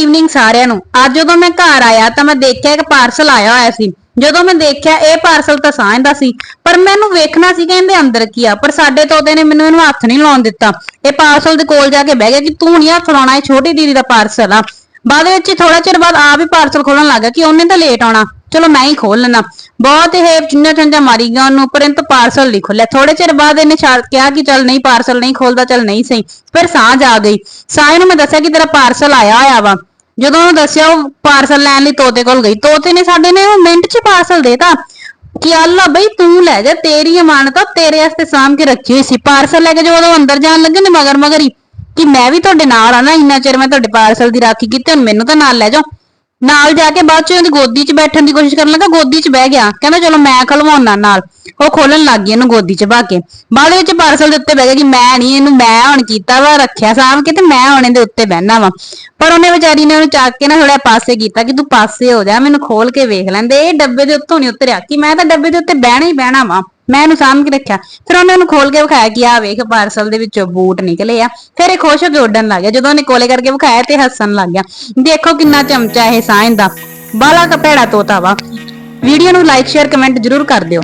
Evening ਸਾਰਿਆਂ ਨੂੰ। ਅੱਜ ਜਦੋਂ ਮੈਂ ਘਰ ਆਇਆ ਤਾਂ ਮੈਂ ਦੇਖਿਆ ਇੱਕ ਪਾਰਸਲ ਆਇਆ ਹੋਇਆ ਸੀ। ਜਦੋਂ ਮੈਂ ਦੇਖਿਆ ਇਹ ਪਾਰਸਲ ਤਾਂ ਸਾਂਝ ਦਾ ਸੀ। ਪਰ ਮੈਨੂੰ ਵੇਖਣਾ ਸੀ ਕਿ ਅੰਦਰ ਕੀ ਆ। ਪਰ ਸਾਡੇ ਤੋਤੇ ਨੇ ਮੈਨੂੰ ਇਹਨੂੰ ਹੱਥ ਨਹੀਂ ਲਾਉਣ ਦਿੱਤਾ। ਇਹ ਪਾਰਸਲ ਦੇ ਕੋਲ ਜਾ ਕੇ ਬਹਿ ਗਿਆ ਕਿ ਤੂੰ ਨਹੀਂ ਹੱਥ ਲਾਉਣਾ, ਇਹ ਛੋਟੀ ਦੀਦੀ ਦਾ ਪਾਰਸਲ ਆ। ਬਾਅਦ ਵਿੱਚ ਥੋੜਾ ਚਿਰ ਬਾਅਦ ਆਪ ਹੀ ਪਾਰਸਲ ਖੋਲਣ ਲੱਗ ਗਿਆ ਕਿ ਉਹਨੇ ਤਾਂ ਲੇਟ ਆਉਣਾ। ਚਲੋ ਮੈਂ ਹੀ ਖੋਲ ਲੈਣਾ ਬਹੁਤ ਇਹ ਚਿੰਨਾ ਚੰਜਾ ਮਾਰੀ ਗਿਆ ਉਹਨੂੰ, ਪਰ ਪਰੰਤੂ ਪਾਰਸਲ ਨਹੀਂ ਖੋਲਿਆ ਥੋੜੇ ਚਿਰ ਬਾਅਦ ਇਹਨੇ ਛਾੜ ਕਿਹਾ ਕਿ ਚੱਲ ਨਹੀਂ ਪਾਰਸਲ ਨਹੀਂ ਖੋਲਦਾ ਚੱਲ ਨਹੀਂ ਸਹੀ। ਫਿਰ ਸਾਂਝ ਆ ਗਈ। ਸਾਂਝ ਨੂੰ ਮੈਂ ਦੱਸਿਆ ਕਿ ਤੇਰਾ ਪਾਰਸਲ ਆਇਆ ਹੋਇਆ ਵਾ। ਜਦੋਂ ਉਹਨੂੰ ਦੱਸਿਆ ਉਹ ਪਾਰਸਲ ਲੈਣ ਲਈ ਤੋਤੇ ਕੋਲ ਗਈ, ਤੋਤੇ ਨੇ ਸਾਡੇ ਨੇ ਮਿੰਟ 'ਚ ਪਾਰਸਲ ਦੇਤਾ ਕਿ ਅੱਲਾ ਬਈ ਤੂੰ ਲੈ ਜਾ, ਤੇਰੀ ਅਮਾਨਤ ਆ, ਤੇਰੇ ਵਾਸਤੇ ਸਾਂਭ ਕੇ ਰੱਖੀ ਹੋਈ ਸੀ। ਪਾਰਸਲ ਲੈ ਕੇ ਜਦੋਂ ਅੰਦਰ ਜਾਣ ਲੱਗੇ ਨੇ ਮਗਰ ਮਗਰ ਹੀ, ਕਿ ਮੈਂ ਵੀ ਤੁਹਾਡੇ ਨਾਲ ਆ ਨਾ, ਇੰਨਾ ਚਿਰ ਮੈਂ ਤੁਹਾਡੇ ਪਾਰਸਲ ਦੀ ਰਾਖੀ ਕੀਤੀ, ਹੁਣ ਮੈਨੂੰ ਤਾਂ ਨਾਲ ਲੈ ਜਾਓ। ਨਾਲ ਜਾ ਕੇ ਬਾਅਦ ਚ ਉਹਦੀ ਗੋਦੀ 'ਚ ਬੈਠਣ ਦੀ ਕੋਸ਼ਿਸ਼ ਕਰਨ ਲੱਗਾ, ਗੋਦੀ 'ਚ ਬਹਿ ਗਿਆ। ਕਹਿੰਦਾ, ਚਲੋ, ਮੈਂ ਖਲਵਾਉਣਾ ਨਾਲ। ਉਹ ਖੋਲਣ ਲੱਗ ਗਈ ਇਹਨੂੰ ਗੋਦੀ 'ਚ ਪਾ ਕੇ। ਬਾਅਦ ਵਿੱਚ ਪਾਰਸਲ ਦੇ ਉੱਤੇ ਬਹਿ ਗਿਆ ਕਿ ਮੈਂ ਨਹੀਂ ਇਹਨੂੰ ਮੈਂ ਹੁਣ ਕੀਤਾ ਵਾ, ਰੱਖਿਆ ਸਾਂਭ ਕੇ ਤੇ ਮੈਂ ਹੁਣ ਇਹਦੇ ਉੱਤੇ ਬਹਿਣਾ ਵਾ। ਪਰ ਉਹਨੇ ਵਿਚਾਰੀ ਨੇ ਉਹਨੂੰ ਚੱਕ ਕੇ ਨਾ ਥੋੜਾ ਪਾਸੇ ਕੀਤਾ ਕਿ ਤੂੰ ਪਾਸੇ ਹੋ ਜਾ, ਮੈਨੂੰ ਖੋਲ ਕੇ ਵੇਖ ਲੈਂਦੇ। ਇਹ ਡੱਬੇ ਦੇ ਉੱਤੋਂ ਨਹੀਂ ਉਤਰਿਆ। ਕਿ ਮੈਂ ਤਾਂ ਡੱਬੇ ਦੇ ਉੱਤੇ ਬਹਿਣਾ ਹੀ ਬਹਿਣਾ ਵਾ। ਮੈਂ ਇਹਨੂੰ ਸਾਂਭ ਕੇ ਰੱਖਿਆ। ਫਿਰ ਉਹਨੇ ਉਹਨੂੰ ਖੋਲ ਕੇ ਵਿਖਾਇਆ ਕਿ ਆ ਵੇਖ ਪਾਰਸਲ ਦੇ ਵਿੱਚੋਂ ਬੂਟ ਨਿਕਲੇ ਆ। ਫਿਰ ਇਹ ਖੁਸ਼ ਹੋ ਕੇ ਉੱਡਣ ਲੱਗ ਗਿਆ। ਜਦੋਂ ਉਹਨੇ ਕੋਲੇ ਕਰਕੇ ਵਿਖਾਇਆ ਤੇ ਹੱਸਣ ਲੱਗ ਗਿਆ। ਦੇਖੋ ਕਿੰਨਾ ਚਮਚਾ ਇਹ ਸਾਇਨ ਦਾ। ਬਾਲਾ ਕਪੜਾ ਤੋਤਾ ਵਾ। ਵੀਡੀਓ ਨੂੰ ਲਾਈਕ ਸ਼ੇਅਰ ਕਮੈਂਟ ਜਰੂਰ ਕਰ ਦਿਓ।